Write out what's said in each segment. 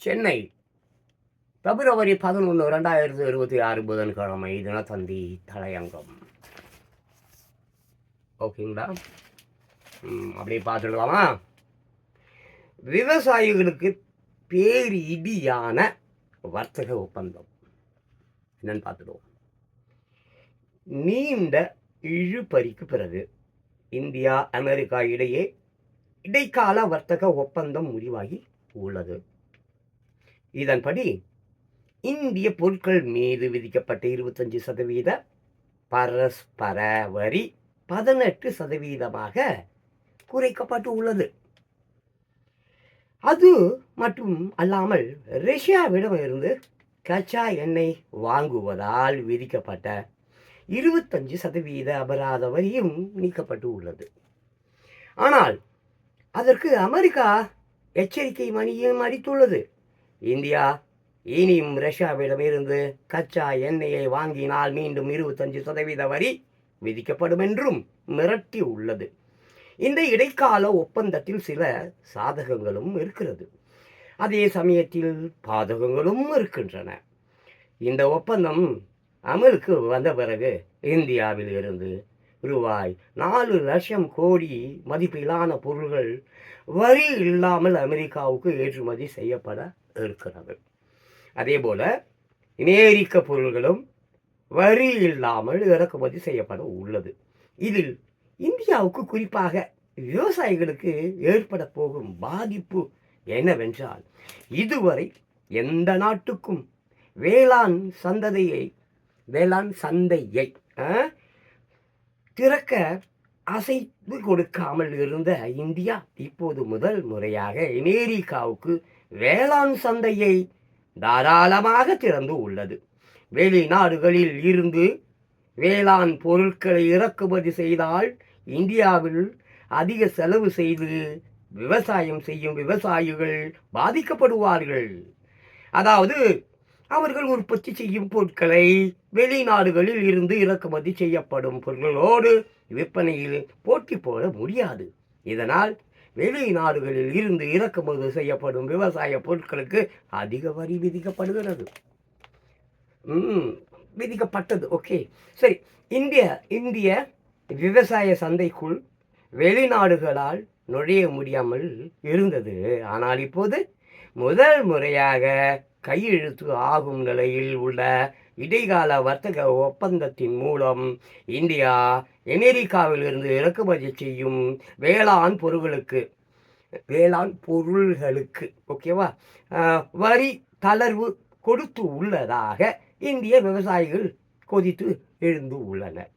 சென்னை. பிப்ரவரி பதினொன்று ரெண்டாயிரத்தி இருபத்தி ஆறு புதன்கிழமை தினத்தந்தி தலையங்கம். ஓகேங்களா? அப்படியே பார்த்துடலாமா? விவசாயிகளுக்கு பேரிடியான வர்த்தக ஒப்பந்தம். என்னன்னு பார்த்துடுவோம். நீண்ட இழுபறிக்கு பிறகு இந்தியா அமெரிக்கா இடையே இடைக்கால வர்த்தக ஒப்பந்தம் முடிவாகி உள்ளது. இதன்படி இந்திய பொருட்கள் மீது விதிக்கப்பட்ட இருபத்தஞ்சு சதவீத பரஸ்பர வரி பதினெட்டு சதவீதமாக குறைக்கப்பட்டு உள்ளது அது மட்டும் அல்லாமல் ரஷ்யாவிடம் இருந்து கச்சா எண்ணெய் வாங்குவதால் விதிக்கப்பட்ட இருபத்தஞ்சு சதவீத அபராத வரியும் நீக்கப்பட்டு உள்ளது ஆனால் அதற்கு அமெரிக்கா எச்சரிக்கை மணியும் அடித்துள்ளது இந்தியா இனியும் ரஷ்யாவிடமிருந்து கச்சா எண்ணெயை வாங்கினால் மீண்டும் இருபத்தஞ்சு சதவீத வரி விதிக்கப்படும் என்றும் மிரட்டி உள்ளது. இந்த இடைக்கால ஒப்பந்தத்தில் சில சாதகங்களும் இருக்கிறது. அதே சமயத்தில் பாதகங்களும் இருக்கின்றன. இந்த ஒப்பந்தம் அமலுக்கு வந்த பிறகு இந்தியாவில் இருந்து ரூபாய் நாலு லட்சம் கோடி மதிப்பிலான பொருள்கள் வரி இல்லாமல் அமெரிக்காவுக்கு ஏற்றுமதி செய்யப்பட இருக்கிறது. அதே போல் நேரிக்க பொருள்களும் வரி இல்லாமல் இறக்குமதி செய்யப்பட உள்ளது. இதில் இந்தியாவுக்கு குறிப்பாக விவசாயிகளுக்கு ஏற்பட போகும் பாதிப்பு என்னவென்றால் இதுவரை எந்த நாட்டுக்கும் வேளாண் சந்ததியை வேளாண் சந்தையை திறக்க அசைத்து கொடுக்காமல் இருந்த இந்தியா இப்போது முதல் முறையாக அமெரிக்காவுக்கு வேளாண் சந்தையை தாராளமாக திறந்து உள்ளது. வெளிநாடுகளில் இருந்து வேளாண் பொருட்களை இறக்குமதி செய்தால் இந்தியாவில் அதிக செலவு செய்து விவசாயம் செய்யும் விவசாயிகள் பாதிக்கப்படுவார்கள். அதாவது அவர்கள் உற்பத்தி செய்யும் பொருட்களை வெளிநாடுகளில் இருந்து இறக்குமதி செய்யப்படும் பொருட்களோடு விற்பனையில் போட்டி போட முடியாது. இதனால் வெளிநாடுகளில் இருந்து இறக்குமதி செய்யப்படும் விவசாய பொருட்களுக்கு அதிக வரி விதிக்கப்படுகிறது. ம் விதிக்கப்பட்டது. ஓகே. சரி இந்திய இந்திய விவசாய சந்தைக்குள் வெளிநாடுகளால் நுழைய முடியாமல் இருந்தது. ஆனால் இப்போது முதல் முறையாக கையெழுத்து ஆகும் நிலையில் உள்ள இடைக்கால வர்த்தக ஒப்பந்தத்தின் மூலம் இந்தியா அமெரிக்காவிலிருந்து இறக்குமதி செய்யும் வேளாண் பொருட்களுக்கு வேளாண் பொருள்களுக்கு ஓகேவா வரி தளர்வு கொடுத்து உள்ளதாக இந்திய விவசாயிகள் கொதித்து எழுந்து உள்ளனர்.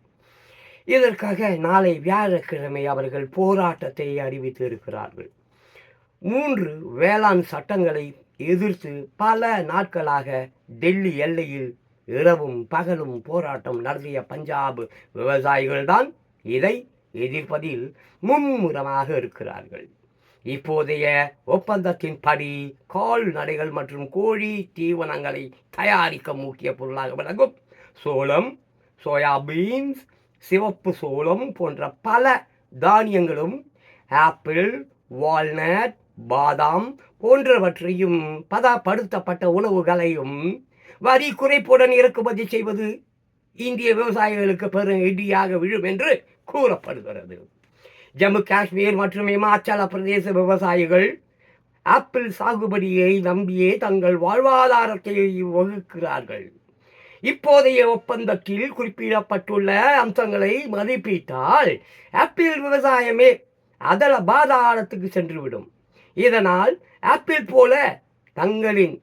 இதற்காக நாளை வியாழக்கிழமை அவர்கள் போராட்டத்தை அறிவித்து இருக்கிறார்கள். மூன்று வேளாண் சட்டங்களை எதிர்த்து பல நாட்களாக டெல்லி எல்லையில் இரவும் பகலும் போராட்டம் நடத்திய பஞ்சாப் விவசாயிகள்தான் இதை எதிர்ப்பதில் மும்முரமாக இருக்கிறார்கள். இப்போதைய ஒப்பந்தத்தின் படி கால்நடைகள் மற்றும் கோழி தீவனங்களை தயாரிக்க முக்கிய பொருளாக விளங்கும். சோளம் சோயாபீன்ஸ் சிவப்பு சோளம் போன்ற பல தானியங்களும் ஆப்பிள் வால்நட் பாதாம் போன்றவற்றையும் பதப்படுத்தப்பட்ட உணவுகளையும் வரி குறைப்புடன் இறக்குமதி செய்வது இந்திய விவசாயிகளுக்கு பெரும் இடியாக விழும் என்று கூறப்படுகிறது. ஜம்மு காஷ்மீர் மற்றும் இமாச்சல பிரதேச விவசாயிகள் ஆப்பிள் சாகுபடியை நம்பியே தங்கள் வாழ்வாதாரத்தை வகுக்கிறார்கள். இப்போதைய ஒப்பந்தத்தில் குறிப்பிடப்பட்டுள்ள அம்சங்களை மதிப்பிட்டால் ஆப்பிள் விவசாயமே அதல பாதாளத்துக்கு சென்றுவிடும். இதனால் ஆப்பிள் போல தங்களின்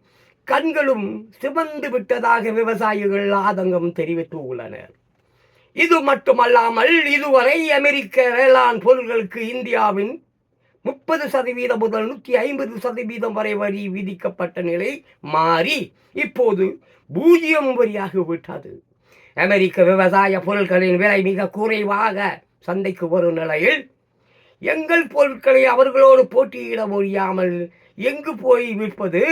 கண்களும் சிவந்து விட்டதாக விவசாயிகள் ஆதங்கம் தெரிவித்து உள்ளனர். இது மட்டுமல்லாமல் இதுவரை அமெரிக்க வேளாண் பொருட்களுக்கு இந்தியாவின் முப்பது சதவீதம் முதல் நூற்றி ஐம்பது சதவீதம் வரை வரி விதிக்கப்பட்ட நிலை மாறி இப்போது பூஜ்ஜியம் வரியாக விட்டது. அமெரிக்க விவசாய பொருட்களின் விலை மிக குறைவாக சந்தைக்கு வரும் நிலையில் எங்கள் பொருட்களை அவர்களோடு போட்டியிட முடியாமல் எங்கு போய் விற்பது?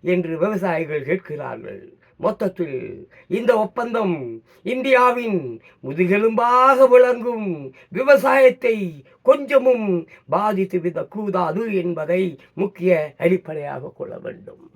என்று விவசாயிகள் கேட்கிறார்கள். மொத்தத்தில் இந்த ஒப்பந்தம் இந்தியாவின் முதுகெலும்பாக விளங்கும் விவசாயத்தை கொஞ்சமும் பாதித்து விதக்கூடாது என்பதை முக்கிய அடிப்படையாக கொள்ள வேண்டும்.